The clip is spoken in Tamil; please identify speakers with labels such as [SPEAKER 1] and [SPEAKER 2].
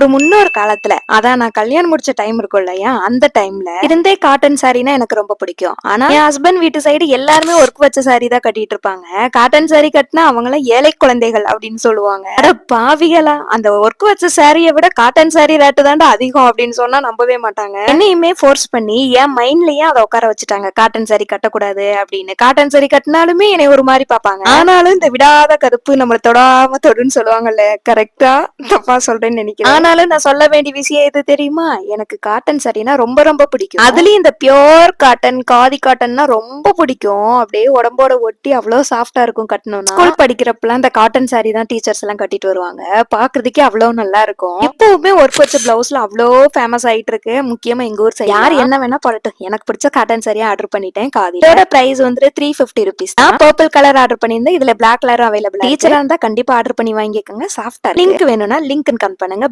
[SPEAKER 1] ஒரு முன்னொரு காலத்துல அதான் நான் கல்யாணம் முடிச்ச டைம் இருக்கும் இல்லையா? அந்த டைம்ல இருந்தே காட்டன் சாரினா எனக்கு ரொம்ப பிடிக்கும். ஆனா என் ஹஸ்பண்ட் வீட்டு சைடு எல்லாருமே ஒர்க் வச்ச சாரி தான் கட்டிட்டு இருப்பாங்க. காட்டன் சாரி கட்டினா அவங்கள ஏழை குழந்தைகள் அப்படின்னு சொல்லுவாங்க. அட பாவிகளா! அந்த ஒர்க் வச்ச சாரியை விட காட்டன் சாரி ரேட்டு தாண்டா அதிகம் அப்படின்னு சொன்னா நம்பவே மாட்டாங்க. என்னையுமே ஃபோர்ஸ் பண்ணி என் மைண்ட்லயே அதை உட்கார வச்சுட்டாங்க. காட்டன் சாரி கட்டக்கூடாது அப்படின்னு. காட்டன் சாரி கட்டினாலுமே என்னை ஒரு மாதிரி பார்ப்பாங்க. ஆனாலும் இந்த விடாத கருப்பு நம்மள தொடாம தொடுன்னு சொல்லுவாங்கல்ல கரெக்டா தப்பா சொல்றேன்னு நினைக்கிறேன். ஆனாலும் நான் சொல்ல வேண்டிய விஷயம் எது தெரியுமா? எனக்கு காட்டன் சாரினா ரொம்ப ரொம்ப பிடிக்கும். அதுலயும் இந்த பியோர் காட்டன் காதி காட்டன்னா ரொம்ப பிடிக்கும். அப்படியே உடம்போட ஒட்டி அவ்வளவு சாஃப்டா இருக்கும் கட்டணும்னா. ஸ்கூல் படிக்கிறப்பலாம் இந்த காட்டன் சாரி தான் டீச்சர்ஸ் எல்லாம் கட்டிட்டு வருவாங்க. பாக்குறதுக்கே அவ்வளவு நல்லா இருக்கும். இப்பவுமே ஒர்க் வச்ச பிளவுஸ்ல அவ்வளோ ஃபேமஸ் ஆயிட்டு இருக்கு. முக்கியமா எங்க ஊர் சைடு யார் என்ன வேணா போடட்டும். எனக்கு பிடிச்ச காட்டன் சாரியா ஆர்டர் பண்ணிட்டேன் காதி. இதோட பிரைஸ் வந்து த்ரீ ஃபிஃப்டி ருபீஸ் நான் பர்பிள் கலர் ஆர்டர் பண்ணியிருந்தேன். இதுல பிளாக் கலர் அவைலபிள் டீச்சரா இருந்தா கண்டிப்பா ஆர்டர் பண்ணி வாங்கிக்கோங்க. சாஃப்டா லிங்க் வேணும்னா லிங்க் கன் பண்ணுங்க.